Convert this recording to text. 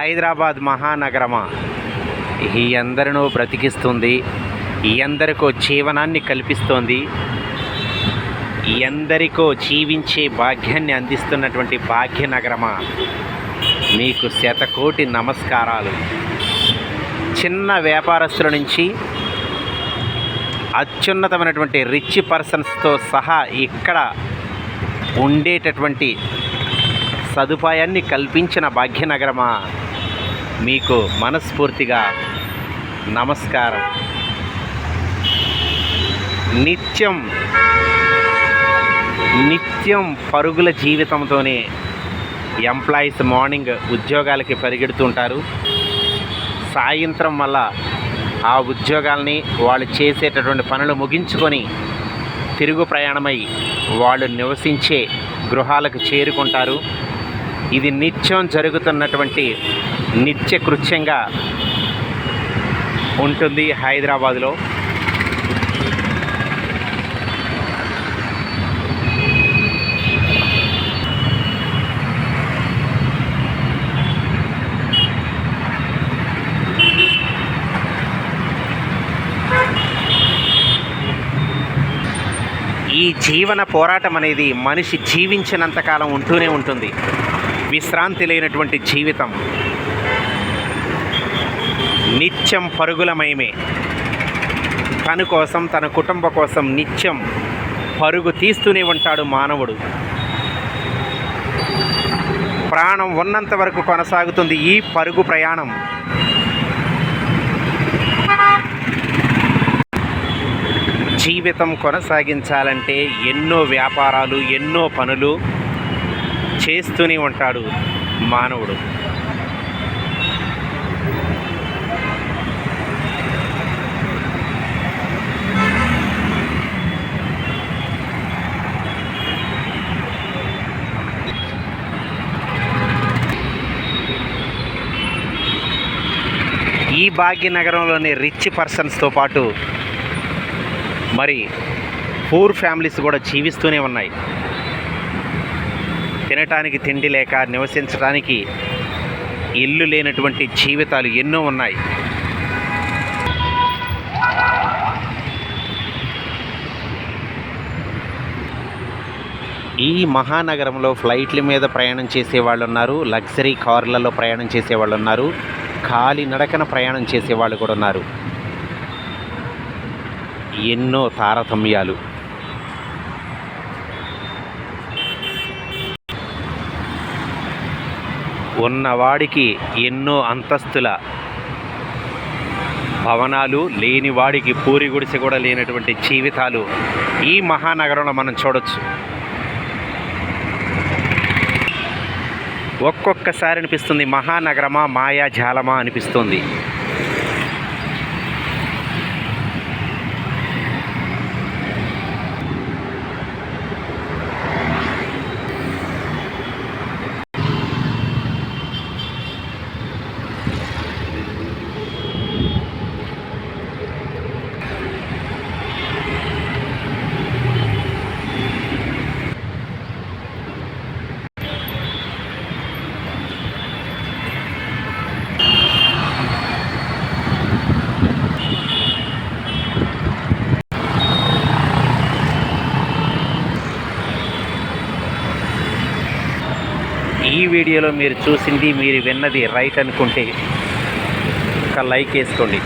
హైదరాబాద్ మహానగరమా? ఈ అందరినూ బ్రతికిస్తుంది ఈ అందరికో జీవనాన్ని కల్పిస్తోంది ఎందరికో జీవించే భాగ్యాన్ని అందిస్తున్నటువంటి భాగ్యనగరమా? మీకు శతకోటి నమస్కారాలు. చిన్న వ్యాపారస్తుల నుంచి అత్యున్నతమైనటువంటి రిచ్ పర్సన్స్తో సహా ఇక్కడ ఉండేటటువంటి సదుపాయాన్ని కల్పించిన భాగ్యనగరమా? మీకు మనస్ఫూర్తిగా నమస్కారం. నిత్యం నిత్యం పరుగుల జీవితంతోనే ఎంప్లాయీస్ మార్నింగ్ ఉద్యోగాలకి పరిగెడుతుంటారు. సాయంత్రం వల్ల ఆ ఉద్యోగాల్ని వాళ్ళు చేసేటటువంటి పనులు ముగించుకొని తిరుగు ప్రయాణమై వాళ్ళు నివసించే గృహాలకు చేరుకుంటారు. ఇది నిత్యం జరుగుతున్నటువంటి నిత్య కృత్యంగా ఉంటుంది హైదరాబాదులో. ఈ జీవన పోరాటం అనేది మనిషి జీవించినంతకాలం ఉంటూనే ఉంటుంది. విశ్రాంతి లేనటువంటి జీవితం. నిత్యం పరుగులమయమే తన కోసం తన కుటుంబ కోసం నిత్యం పరుగు తీస్తూనే ఉంటాడు మానవుడు. ప్రాణం ఉన్నంత వరకు కొనసాగుతుంది ఈ పరుగు ప్రయాణం. జీవితం కొనసాగించాలంటే ఎన్నో వ్యాపారాలు ఎన్నో పనులు చేస్తూనే ఉంటాడు మానవుడు. ఈ భాగ్యనగరంలోని రిచ్ పర్సన్స్తో పాటు మరి పూర్ ఫ్యామిలీస్ కూడా జీవిస్తూనే ఉన్నాయి. తినటానికి తిండి లేక నివసించడానికి ఇల్లు లేనటువంటి జీవితాలు ఎన్నో ఉన్నాయి. ఈ మహానగరంలో ఫ్లైట్ల మీద ప్రయాణం చేసే వాళ్ళు ఉన్నారు లగ్జరీ కార్లలో ప్రయాణం చేసే వాళ్ళు ఉన్నారు ఖాళీ నడకన ప్రయాణం చేసే వాళ్ళు కూడా ఉన్నారు. ఎన్నో తారతమ్యాలు. ఉన్నవాడికి ఎన్నో అంతస్తుల భవనాలు లేనివాడికి పూరి గుడిసె కూడా లేనటువంటి జీవితాలు ఈ మహానగరంలో మనం చూడొచ్చు. ఒక్కొక్కసారి అనిపిస్తుంది మహానగరమా మాయాజాలమా అనిపిస్తుంది. ఈ వీడియోలో మీరు చూసింది మీరు విన్నది రైట్ అనుకుంటే ఒక లైక్ వేసుకోండి.